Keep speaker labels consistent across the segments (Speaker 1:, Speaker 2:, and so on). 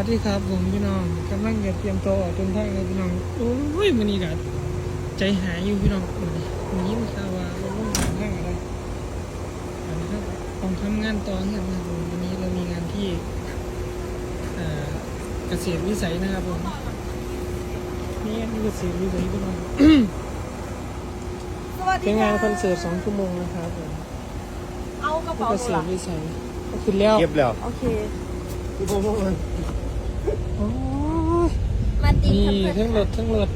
Speaker 1: วัสดีครับผมพี่น้องกำลังจะเตรียมตัวออกเดินทางเลยพี่น้องโอ้ยมันนี่กัใจหายอยู่พี่น้องวันนี้วันนี้มันข่าวว่าเราต้องทำงานอะไรอันนี้ครับต้องทำงานต่อเนื่องนะครับผมวันนี้เรามีงานที่เอ่อเกษตรวิสัยนะครับผมนี่งานเกษตรวิสัยพี่น้อง
Speaker 2: สวัสดี
Speaker 1: เป็นงานคอน
Speaker 2: ค่ะ
Speaker 1: เสิร์ตสองชั่วโมงนะครับผม
Speaker 2: เอากระ
Speaker 1: ที่
Speaker 2: เป๋า
Speaker 1: เก
Speaker 2: ห
Speaker 1: ษ
Speaker 2: นูเหร
Speaker 1: ต
Speaker 2: อ
Speaker 1: รวิสัยก็คือแล้ว
Speaker 3: เก็บแล้ว
Speaker 2: โอเค
Speaker 1: โอ้ย
Speaker 2: มาตี
Speaker 1: นี่
Speaker 2: ทำเพื่
Speaker 1: ทั้
Speaker 2: อน
Speaker 1: งรถทั้งรถ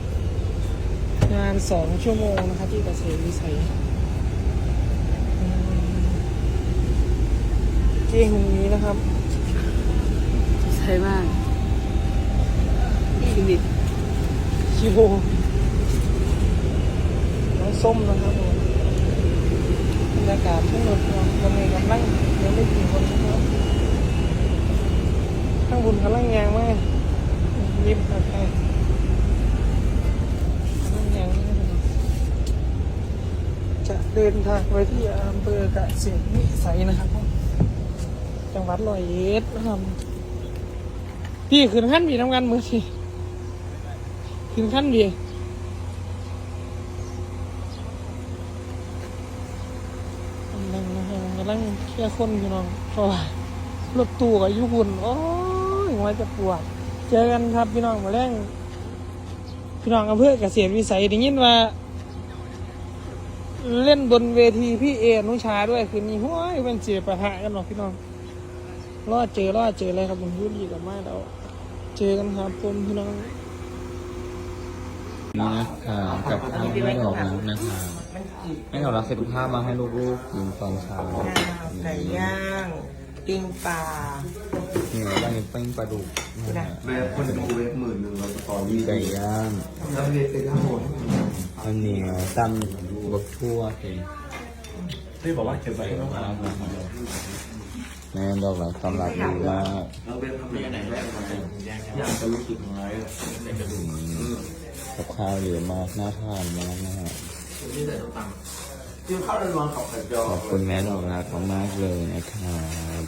Speaker 1: งานสองชั่วโมงนะครับที่เกษตรวิสัยอืมเก้งตรงนี้นะครับ
Speaker 2: ใช่มากชีวิต
Speaker 1: คิวน้องส้มนะครับผมบรรยากาศทั้งรถวันนี้กำลังยังไม่กี่คนนะครับ ข้างบนกำลังยางมากยิ้มทักทายกำลังยางมากเลยจะเดินทางไปที่อำเภอกเกษตรวิสัยนะครับ จังหวัดร้อยเอ็ดนะครับพี่ขึ้นขั้นบีทำงานมือสิขึ้นขั้นบีกำลังนะครับกำลังเคลียร์คนพี่น้องเพราะว่ารถตู้กับยุคุณโอ้ย หัวจะปวด เจอกันครับพี่น้องมาแรงพี่น้องอำเภอเกษตรวิสัยได้ยินว่า เล่นบนเวทีพี่เออนุชาด้วยคืนนี้ห้วยเป็นเจียปะทะกันหรอกพี่น้องรอดเจอรอดเจออะไรครับผมยุรีกับมาเราเจอกันครับผมพี่น้อง
Speaker 3: นี่นะคะกับข้าวไม่ดอกรักนะคะไม่ดอกรักเสร็จทุกภาพมาให้ลูกๆกินตอนเช้า
Speaker 4: ไก่ย่าง ปิ้งปลา
Speaker 3: นี่เราได้เป็นปลาดุกนะฮะ
Speaker 5: เวฟคนดูเวฟหมื่นหนึ่งเราสตอรี่
Speaker 3: ไก่ย่าง
Speaker 5: แล้วเวฟเป็นทั้งหมด
Speaker 3: อันนี้ตำบักทั่วเอง
Speaker 5: ที่บอกว่าเก็บไว้ต้องมา
Speaker 3: แม่ดอกรักตำรับดีมาก
Speaker 5: แล้วเวฟทำยังไงแรกมาอยากจะรู้สึกไงในกระดูก
Speaker 3: กับข้าวเยอะมากน่าทานมากนะฮะ
Speaker 5: ที่ใส่ต้องตังที่เข้าในรวงขับไข่จอ
Speaker 3: ขอบคุณแม่ดอกรักมากๆเลยนะครับ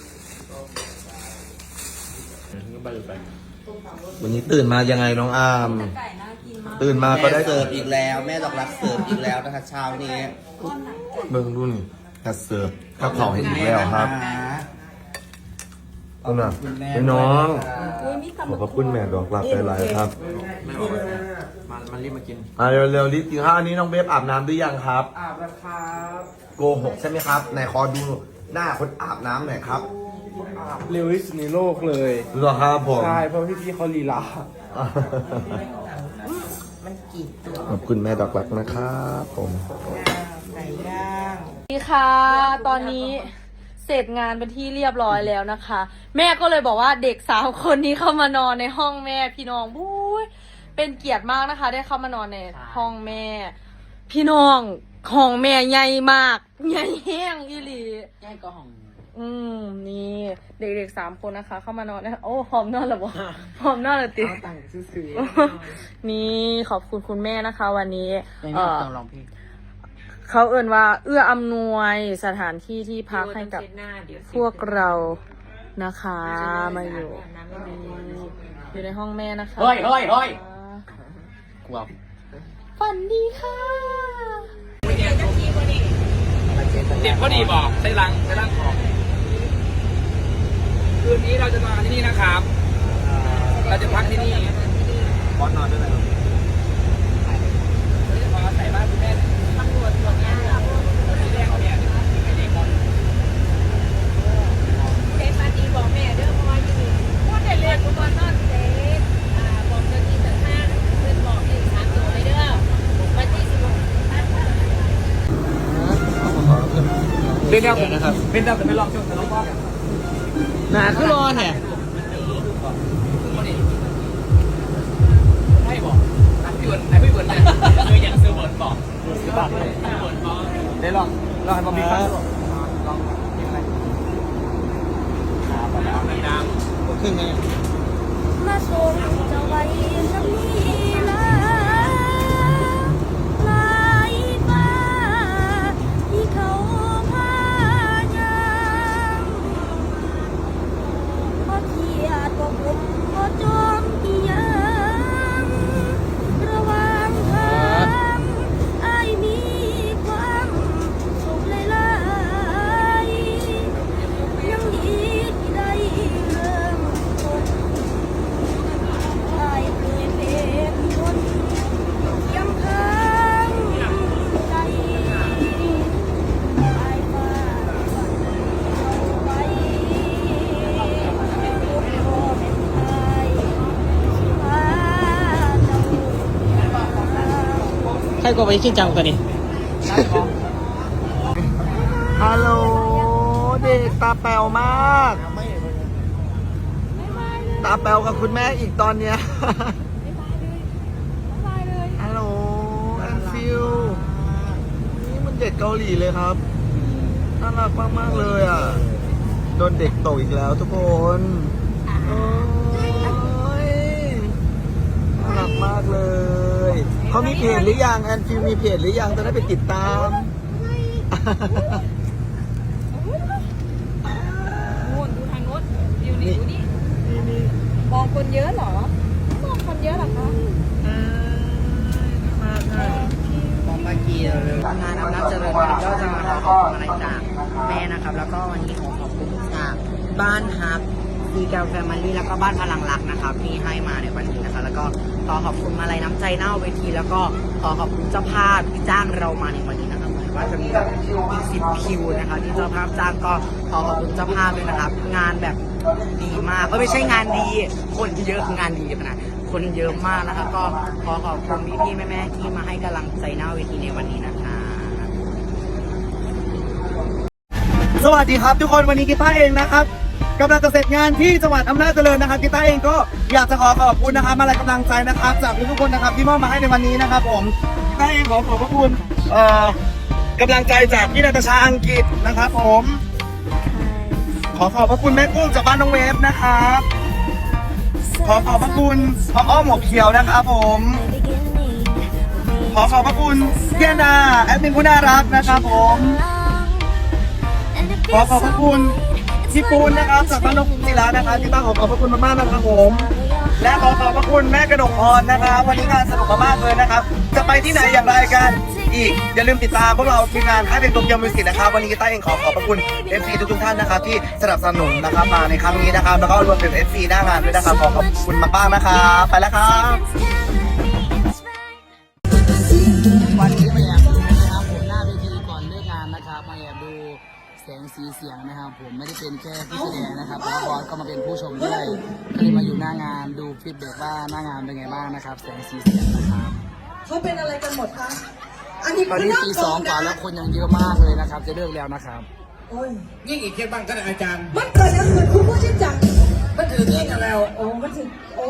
Speaker 6: วันนี้ตื่นมายังไงน้องอาม
Speaker 2: ไก่น่ากินมาก
Speaker 6: ตื่นมาก็ได้
Speaker 4: เสิร์ฟอีกแล้ว แม่ดอกรักเสิร์ฟอีกแล้วนะคะเช้านี้
Speaker 6: เบิ่งดูนี่กระเสิร์ฟกับเขาให้อีกแล้วครับเอาน่ะพี่น้อง
Speaker 2: อุ้ยมีตำ
Speaker 6: ขอบพระคุณแม่ดอกรักหลายๆครับ
Speaker 5: มา มันรีบมากิน
Speaker 6: อ่าเร็วๆรีบกินข้าวอันนี้น้องเบฟอาบน้ำหรือยังครับ
Speaker 4: อาบแล้วครับ
Speaker 6: โกหกใช่ไหมครับไหนขอดูหน้าคนอาบน้ำหน่อยครับ
Speaker 1: เร็วที่สุดในโลกเลย
Speaker 6: เหรอครับผม
Speaker 1: ใช่ เพราะพี่พี่เขาลีลา
Speaker 4: มันกี่ตัว
Speaker 6: ขอบคุณแม่ดอกรักนะครับผม
Speaker 4: ไก่ย่าง
Speaker 2: สวัสดีค่ะ ตอนนี้เสร็จงานเป็นที่เรียบร้อยแล้วนะคะ แม่ก็เลยบอกว่าเด็กสาวคนนี้เข้ามานอนในห้องแม่พี่น้องบุ้ย เป็นเกียรติมากนะคะ ได้เข้ามานอนในห้องแม่ พี่น้องห้องแม่ใหญ่มาก ใหญ่แห้งอีหลี
Speaker 4: ย่างก็ห้อง
Speaker 2: อืมนี่เด็กๆสามคนนะคะ เข้ามานอนนะโอ้หอมนอนเหรอวะหอมนอนเหรอติ
Speaker 4: ต่างซื้อ
Speaker 2: นี่ขอบคุณคุณแม่นะคะ วันนี้
Speaker 4: ไม่
Speaker 2: เอ่อ
Speaker 4: ต้องลองเพลง
Speaker 2: เขาเอ่นว่าเอื้ออำนวยสถานที่ที่พักให้กับพวกเรานะคะมาอยู่อยู่ในห้องแม่นะคะ
Speaker 4: เฮ้ยเฮ้ยเฮ้ย กลัว
Speaker 2: ฝันดีค่ะ
Speaker 1: เด็กพอดีบอกใส่ลังใส่ลังของ คืนนี้เราจะนอนที่นี่นะครับ เราจะพักที่นี่
Speaker 6: บอสนอนด้วยนะ
Speaker 1: ขอใส่บ้านคุณแม่ตำรวจตรวจงานเราที่แรกเขาเนี่ยไม่ได้ก่อน
Speaker 7: เซฟมาดีบอกแม่เด้อเพราะว่าอยู่นี่พูดได้เลยกูตอนนอนเซฟอ่าบอกเจ้าที่เจ้าทางเพื่อนบอกเองสามตัวเลยเด้อวันที่สิบหก
Speaker 1: เป็นดาวนะครับเป็นดาวแต่ไม่ลองช่วงแต่ลองว่าหนาคือรอแห่ให้บอกพี่เบิร์ดไอ้พี่เบิร์ดเนี่ยเคยยังซื้อเบิร์ดบอกซื้อบัตรเลยเบิร์ดบอกได้ลองลองให้บอมบี้ฟังลองลองยังไงครับเอาน้ำขึ้นไง รก็ไปขึ้นจังตัวนี้
Speaker 6: ฮัลโหลเด็กตาแป๋วมาก ตาแป๋วกับคุณแม่อีกตอนเนี้ยฮัลโหลแอนฟิลนี่มันเด็กเกาหลีเลยครับน่ารักมากๆเลยอะ โดนเด็กตกอีกแล้วทุกคนโอ้ยน่ารักมากเลย เขามีเพจหรือยังแอนฟิลมีเพจหรือยังจะได้ไปติดตาม
Speaker 7: นู่นดูทางโน้นวิวนี่ดูนี่มองคนเยอะเหรอ มองคนเยอะเหรอคะ
Speaker 4: เมื่อกี้งานอำนาจเจริญวันก็จะมาขอบคุณอะไรจากแม่นะครับ แล้วก็วันนี้ขอขอบคุณจากบ้านฮับ ซีแกลแฟมิลี่แล้วก็บ้านพลังรักนะครับ ที่ให้มาในวันนี้นะคะ แล้วก็ขอขอบคุณมาลัยน้ำใจหน้าเวที แล้วก็ขอขอบคุณเจ้าภาพที่จ้างเรามาในวันนี้นะครับเหมือนว่าจะมีอีกสิบคิวนะครับที่เจ้าภาพจ้างก็ขอขอบคุณเจ้าภาพด้วยนะครับ งานแบบดีมากก็ไม่ใช่งานดี คนเยอะคืองานดีขนาดคนเยอะมากนะคะ ก็ขอขอบคุณพี่ๆแม่ๆที่มาให้กำลังใจหน้าเวทีในวันนี้นะคะ
Speaker 6: สวัสดีครับทุกคนวันนี้กีตาร์เองนะครับ กำลังจะเสร็จงานที่จังหวัดอำนาจเจริญนะครับกีต้าเองก็อยากจะขอขอบคุณนะครับมาลัยกำลังใจนะครับ จากทุกๆคนนะครับที่มอบมาให้ในวันนี้นะครับ ผมกีต้าเองขอขอบพระคุณเอ่อกำลังใจจากพี่นาตาชาอังกฤษนะครับ ผม ขอขอบพระคุณแม่กุ้งจากบ้านน้องเวฟนะครับ ขอขอบพระคุณพ่ออ้อมหมวกเขียวนะครับ ผม ขอขอบพระคุณเียนาแอดมินผู้น่ารักนะครับ ผม ขอขอบพระคุณ พี่ปูนนะครับจากบ้านนกศิลานะครับที่บ้านขอขอบพระคุณมากๆนะครับผม และขอขอบพระคุณแม่กระดกพรนนะครับ วันนี้งานสนุกมากๆเลยนะครับ จะไปที่ไหนอย่างไรกันอีกอย่าลืมติดตามพวกเราทีมงานค่ายเพลงตกยวมิวสิกนะครับวันนี้กีต้าร์เองขอขอบพระคุณ FC ทุกๆท่านนะครับที่สนับสนุนนะครับมาในครั้งนี้นะครับแล้วก็รวมถึง FC หน้างานด้วยนะครับขอขอบคุณมากๆนะครับไปแล้วครับ
Speaker 4: แสงสีเสียงนะครับ ผมไม่ได้เป็นแค่ผู้แสดงนะครับแล้วบอสก็มาเป็นผู้ชมด้วยก็เลยมาอยู่หน้างานดูฟีดแบ็กว่าหน้างานเป็นไงบ้างนะครับ แสงสีเสียงนะครับ
Speaker 8: เขาเป็นอะไรกันหมดคะอันนี้
Speaker 4: ตอน
Speaker 8: คือ
Speaker 4: นี้
Speaker 8: นอก
Speaker 4: ตี
Speaker 8: ก
Speaker 4: ส
Speaker 8: อ
Speaker 4: อง
Speaker 8: ง
Speaker 4: กว่า
Speaker 8: นะ
Speaker 4: แล้วคนยังเยอะมากเลยนะครับ จะเลิกแล้วนะครับ
Speaker 8: โอ้ย
Speaker 5: ยิ่งอีกเคสบ้างก็ได้อาจารย์
Speaker 8: มันเกิดอะไรขึ้นคุณผู้ชิดจัง
Speaker 5: มันถือยิ่งกันแล้ว
Speaker 8: โอ้มันถึงโอ้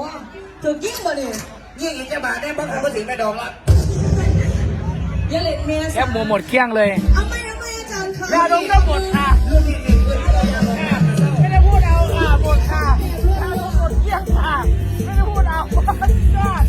Speaker 8: ถึงยิ่งกว่านี่
Speaker 5: ยิ่งอีกจะบาทได้บ้างเขาก็ถึงไม่ดองละ
Speaker 8: อย่าเล่นเมีย
Speaker 4: แคบหมูหมดเกลี้ยงเลย
Speaker 8: เอาไม่ ยาดมก็หมดค่ะไม่ได้พูดเอาค่ะหมดค่ะ
Speaker 4: ยาดมหมดเกลี้ยงค่ะ
Speaker 5: ไม่ได้พูดเอายอด